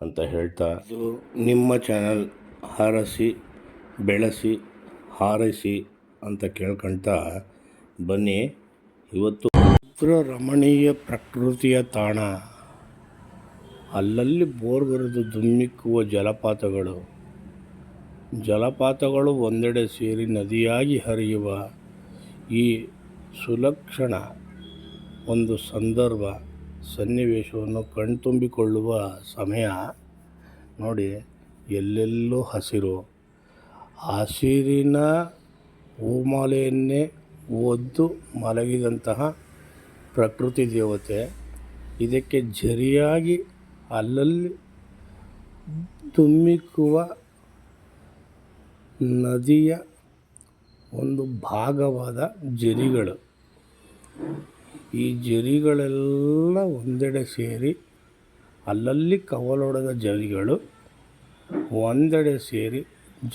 ಅಂತ ಹೇಳ್ತಾ, ಇದು ನಿಮ್ಮ ಚಾನಲ್ ಹಾರಸಿ, ಬೆಳೆಸಿ, ಹಾರೈಸಿ ಅಂತ ಕೇಳ್ಕೊಳ್ತಾ ಬನ್ನಿ. ಇವತ್ತು ರಮಣೀಯ ಪ್ರಕೃತಿಯ ತಾಣ. ಅಲ್ಲಲ್ಲಿ ಬೋರ್ಗರೆದು ಧುಮ್ಮಿಕ್ಕುವ ಜಲಪಾತಗಳು. ಜಲಪಾತಗಳು ಒಂದೆಡೆ ಸೇರಿ ನದಿಯಾಗಿ ಹರಿಯುವ ಈ ಸುಲಕ್ಷಣ, ಒಂದು ಸಂದರ್ಭ. ಸನ್ನಿವೇಶವನ್ನು ಕಣ್ತುಂಬಿಕೊಳ್ಳುವ ಸಮಯ. ನೋಡಿ, ಎಲ್ಲೆಲ್ಲೂ ಹಸಿರು. ಹಸಿರಿನ ಹೂಮಾಲೆಯನ್ನೇ ಒದ್ದು ಮಲಗಿದಂತಹ ಪ್ರಕೃತಿ ದೇವತೆ. ಇದಕ್ಕೆ ಜರಿಯಾಗಿ ಅಲ್ಲಲ್ಲಿ ತುಂಬಿಕುವ ನದಿಯ ಒಂದು ಭಾಗವಾದ ಜರಿಗಳು ಈ ಜರಿಗಳೆಲ್ಲ ಒಂದೆಡೆ ಸೇರಿ ಅಲ್ಲಲ್ಲಿ ಕವಲೊಡೆದ ಜರಿಗಳು ಒಂದೆಡೆ ಸೇರಿ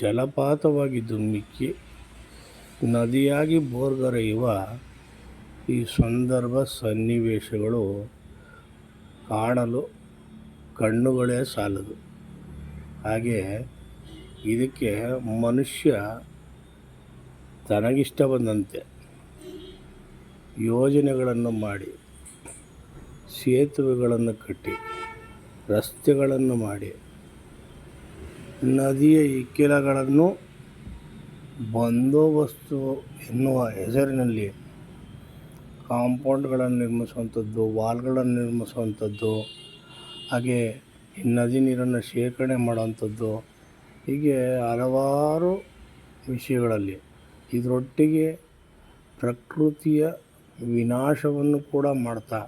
ಜಲಪಾತವಾಗಿ ಧುಮ್ಮಿಕ್ಕಿ ನದಿಯಾಗಿ ಬೋರ್ಗರೆಯುವ ಈ ಸಂದರ್ಭ ಸನ್ನಿವೇಶಗಳು ಕಾಣಲು ಕಣ್ಣುಗಳೇ ಸಾಲದು. ಹಾಗೆ ಇದಕ್ಕೆ ಮನುಷ್ಯ ತನಗಿಷ್ಟ ಬಂದಂತೆ ಯೋಜನೆಗಳನ್ನು ಮಾಡಿ, ಸೇತುವೆಗಳನ್ನು ಕಟ್ಟಿ, ರಸ್ತೆಗಳನ್ನು ಮಾಡಿ, ನದಿಯ ಇಕ್ಕೆಲಗಳನ್ನು ಬಂದೋಬಸ್ತು ಎನ್ನುವ ಹೆಸರಿನಲ್ಲಿ ಕಾಂಪೌಂಡ್ಗಳನ್ನು ನಿರ್ಮಿಸುವಂಥದ್ದು, ವಾಲ್ಗಳನ್ನು ನಿರ್ಮಿಸುವಂಥದ್ದು, ಹಾಗೆ ಈ ನದಿ ನೀರನ್ನು ಶೇಖರಣೆ ಮಾಡುವಂಥದ್ದು, ಹೀಗೆ ಹಲವಾರು ವಿಷಯಗಳಲ್ಲಿ ಇದರೊಟ್ಟಿಗೆ ಪ್ರಕೃತಿಯ ವಿನಾಶವನ್ನು ಕೂಡ ಮಾಡ್ತಾ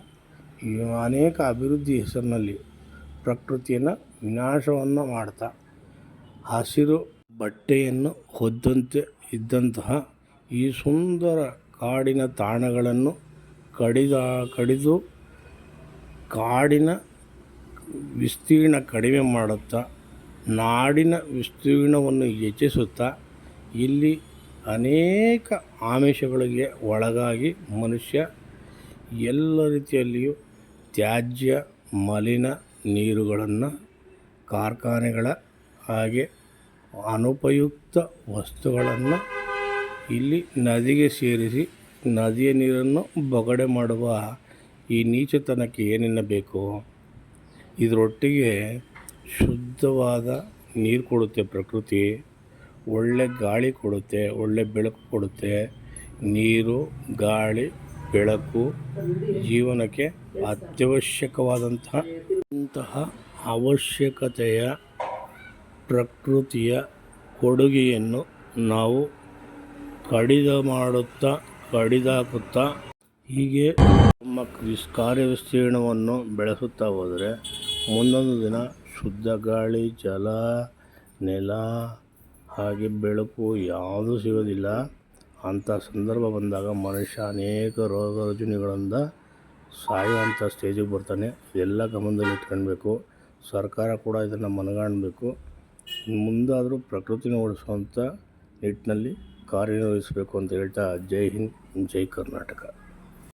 ಈ ಅನೇಕ ಅಭಿವೃದ್ಧಿ ಹೆಸರಿನಲ್ಲಿ ಪ್ರಕೃತಿಯನ್ನು ವಿನಾಶವನ್ನು ಮಾಡ್ತಾ. ಹಸಿರು ಬಟ್ಟೆಯನ್ನು ಹೊದ್ದಂತೆ ಇದ್ದಂತಹ ಈ ಸುಂದರ ಕಾಡಿನ ತಾಣಗಳನ್ನು ಕಡಿದ, ಕಡಿದು ಕಾಡಿನ ವಿಸ್ತೀರ್ಣ ಕಡಿಮೆ ಮಾಡುತ್ತಾ, ನಾಡಿನ ವಿಸ್ತೀರ್ಣವನ್ನು ಹೆಚ್ಚಿಸುತ್ತಾ, ಇಲ್ಲಿ ಅನೇಕ ಆಮಿಷಗಳಿಗೆ ಒಳಗಾಗಿ ಮನುಷ್ಯ ಎಲ್ಲ ರೀತಿಯಲ್ಲಿಯೂ ತ್ಯಾಜ್ಯ, ಮಲಿನ ನೀರುಗಳನ್ನು ಕಾರ್ಖಾನೆಗಳ ಹಾಗೆ ಅನುಪಯುಕ್ತ ವಸ್ತುಗಳನ್ನು ಇಲ್ಲಿ ನದಿಗೆ ಸೇರಿಸಿ ನದಿಯ ನೀರನ್ನು ಬೊಗಡೆ ಮಾಡುವ ಈ ನೀಚತನಕ್ಕೆ ಏನೆನ್ನಬೇಕು? ಇದರೊಟ್ಟಿಗೆ ಶುದ್ಧವಾದ ನೀರು ಕೊಡುತ್ತೆ ಪ್ರಕೃತಿ. ಒಳ್ಳೆ ಗಾಳಿ ಕೊಡುತ್ತೆ, ಒಳ್ಳೆ ಬೆಳಕು ಕೊಡುತ್ತೆ. ನೀರು, ಗಾಳಿ, ಬೆಳಕು ಜೀವನಕ್ಕೆ ಅತ್ಯವಶ್ಯಕವಾದಂತಹ ಇಂತಹ ಅವಶ್ಯಕತೆಯ ಪ್ರಕೃತಿಯ ಕೊಡುಗೆಯನ್ನು ನಾವು ಕಡಿದ ಮಾಡುತ್ತಾ, ಕಡಿದಾಕುತ್ತಾ ಹೀಗೆ ನಮ್ಮ ಕಾರ್ಯ ವಿಸ್ತೀರ್ಣವನ್ನು ಬೆಳೆಸುತ್ತಾ ಹೋದರೆ ಮುಂದೊಂದು ದಿನ ಶುದ್ಧ ಗಾಳಿ, ಜಲ, ನೆಲ ಹಾಗೆ ಬೆಳಕು ಯಾವುದೂ ಸಿಗೋದಿಲ್ಲ. ಅಂಥ ಸಂದರ್ಭ ಬಂದಾಗ ಮನುಷ್ಯ ಅನೇಕ ರೋಗ ರುಜಿನಗಳಿಂದ ಸಾಯುವಂಥ ಸ್ಟೇಜಿಗೆ ಬರ್ತಾನೆ. ಎಲ್ಲ ಗಮನದಲ್ಲಿ ಇಟ್ಕೊಳ್ಬೇಕು. ಸರ್ಕಾರ ಕೂಡ ಇದನ್ನು ಮನಗಾಣಬೇಕು. ಮುಂದಾದರೂ ಪ್ರಕೃತಿನ ಉಳಿಸುವಂಥ ನಿಟ್ಟಿನಲ್ಲಿ ಕಾರ್ಯನಿರ್ವಹಿಸಬೇಕು ಅಂತ ಹೇಳ್ತಾ ಜೈ ಹಿಂದ್, ಜೈ ಕರ್ನಾಟಕ.